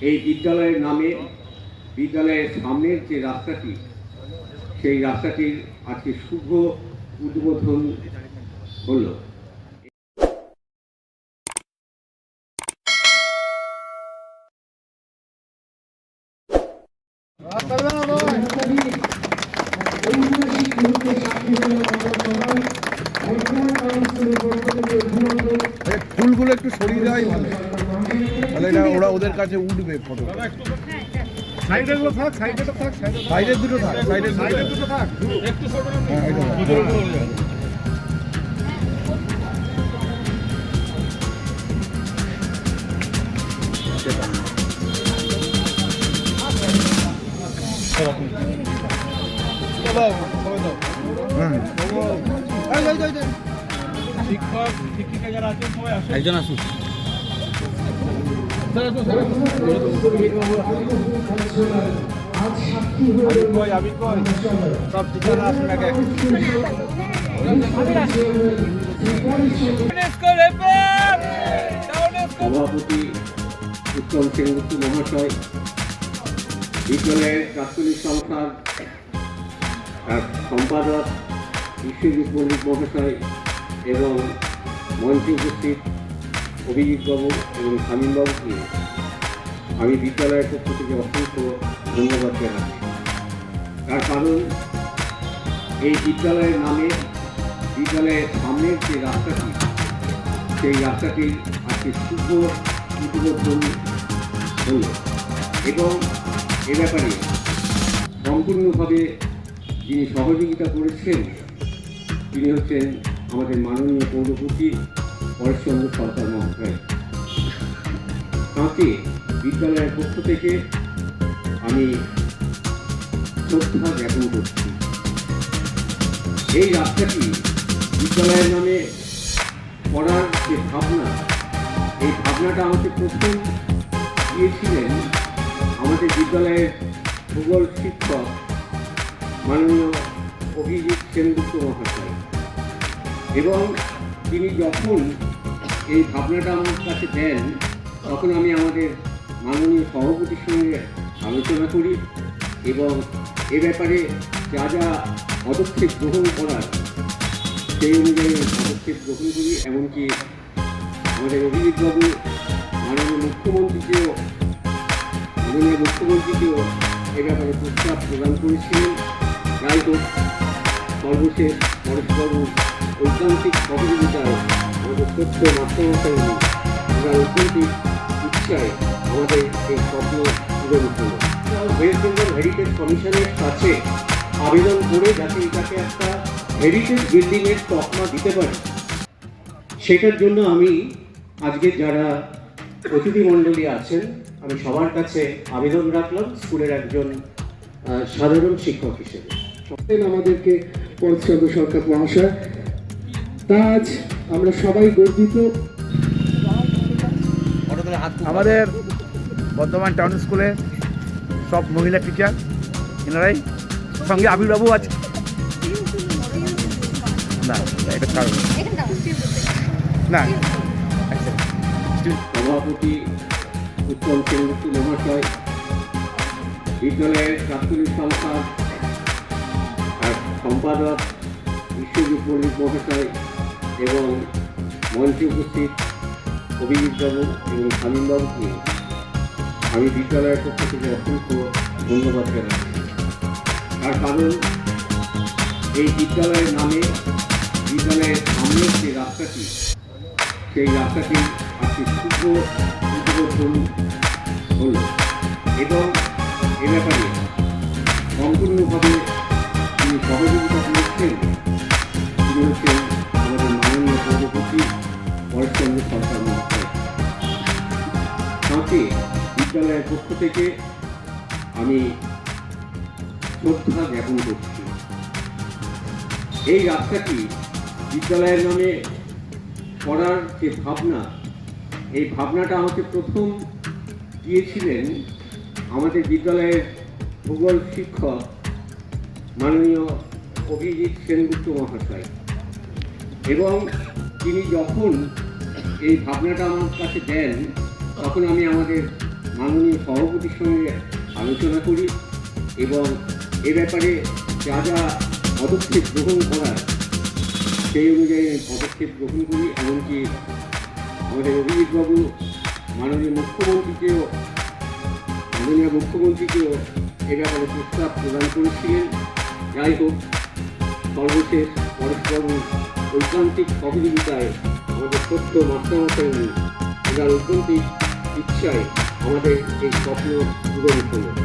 এই বিদ্যালয়ের নামে বিদ্যালয়ের সামনের যে রাস্তাটি, সেই রাস্তাটির আজকে শুভ উদ্বোধন হলো। ফুলগুলো একটু সরিয়ে দেওয়াই ভালো। তাহলে এটা ওরা ওদের কাছে উঠবে ফটো সাইডের দুটো থাক সাইডের দুটো। থাক। হ্যাঁ, সবাই আসুন একজন আসুন। আমি সভাপতি উত্তম সেনগুপ্ত মহাশয়, বিদ্যালয়ের প্রাথমিক সংস্থার সম্পাদক, বিশ্বজিৎ পণ্ডিত মহাশয় এবং মঞ্চে উপস্থিত অভিজিৎ বাবু এবং শামীম বাবুকে আমি বিদ্যালয়ের পক্ষ থেকে অসংখ্য ধন্যবাদ জানাচ্ছি। তার কারণ, এই বিদ্যালয়ের নামে বিদ্যালয়ের সামনের যে রাস্তাটি, সেই রাস্তাটির আজকে শুভ উদ্বোধন হল এবং এ ব্যাপারে সম্পূর্ণভাবে যিনি সহযোগিতা করেছেন, তিনি হচ্ছেন আমাদের মাননীয় পৌরপতি পরেশচন্দ্র সরকার মহাশয় তাঁকে বিদ্যালয়ের পক্ষ থেকে আমি শ্রদ্ধা জ্ঞাপন করছি। এই রাস্তাটি বিদ্যালয়ের নামে পড়ার যে ভাবনা, এই ভাবনাটা আমাকে প্রথম দিয়েছিলেন আমাদের বিদ্যালয়ের ভূগোল শিক্ষক মাননীয় অভিজিৎ সেনগুপ্ত মহাশয়। এবং তিনি যখন এই ভাবনাটা আমার কাছে দেন, তখন আমি আমাদের মাননীয় সভাপতির সঙ্গে আলোচনা করি এবং এ ব্যাপারে যা যা পদক্ষেপ গ্রহণ করার, সেই অনুযায়ী পদক্ষেপ গ্রহণ করি। এমনকি আমাদের অভিজিৎবাবু, মাননীয় মুখ্যমন্ত্রীকেও মাননীয় মুখ্যমন্ত্রীকেও এ ব্যাপারে প্রস্তাব প্রদান করেছিলেন। হোক, সর্বশেষ পরেশবাবু ঐকান্তিক সহযোগিতায় আমাদের ঐকান্তিক ইচ্ছায় আমাদের এই স্বপ্ন ওয়েস্ট বেঙ্গল হেরিটেজ কমিশনের কাছে আবেদন করে যাতে এটাকে একটা হেরিটেজ বিল্ডিংয়ের তকমা দিতে পারে। সেটার জন্য আমি আজকে যারা অতিথি মণ্ডলী আছেন, আমি সবার কাছে আবেদন রাখলাম স্কুলের একজন সাধারণ শিক্ষক হিসেবে। আমাদেরকে পরিচন্দ্র সরকার মহাশয় তা আজ আমরা সবাই গর্বিত। আমাদের বর্ধমান টাউন স্কুলে সব মহিলা টিচার এনারাই সঙ্গে আবির্বাবু আছে। না এটা কারণ না। সভাপতি উত্তম সেনগুপ্ত মহাশয় বিদ্যালয়ের প্রাথমিক সংস্থার আর সম্পাদক বিশ্বজিৎ পণ্ডিত মহাশয় এবং মঞ্চে উপস্থিত অভিজিৎ বাবু এবং শামীম বাবুকে আমি বিদ্যালয়ের পক্ষ থেকে অসংখ্য ধন্যবাদ জানাচ্ছি তার কারণ, এই বিদ্যালয়ের নামে বিদ্যালয়ের সামনের যে রাস্তাটি, সেই রাস্তাটি আজকে শুভ হল এবং এ ব্যাপারে সম্পূর্ণভাবে বিদ্যালয়ের পক্ষ থেকে আমি শ্রদ্ধা জ্ঞাপন করছি। এই রাস্তাটি বিদ্যালয়ের নামে করার যে ভাবনা, এই ভাবনাটা আমাকে প্রথম দিয়েছিলেন আমাদের বিদ্যালয়ের ভূগোল শিক্ষক মাননীয় অভিজিৎ সেনগুপ্ত মহাশয়। এবং তিনি যখন এই ভাবনাটা আমার কাছে দেন, তখন আমি আমাদের মাননীয় সভাপতির সঙ্গে আলোচনা করি এবং এ ব্যাপারে যা যা পদক্ষেপ গ্রহণ করার, সেই অনুযায়ী আমি পদক্ষেপ গ্রহণ করি এমনকি আমাদের অভিজিৎবাবু, মাননীয় মুখ্যমন্ত্রীকেও মাননীয় মুখ্যমন্ত্রীকেও এ ব্যাপারে প্রস্তাব প্রদান করেছিলেন। যাই হোক, সর্বশেষ পরস্পরবাবুর ঐকান্তিক সহযোগিতায় আমাদের সত্য মাস্টারমশাইনি এনার ঐকান্তিক ইচ্ছায় আমাদের এই স্বপ্ন পূরণ হলো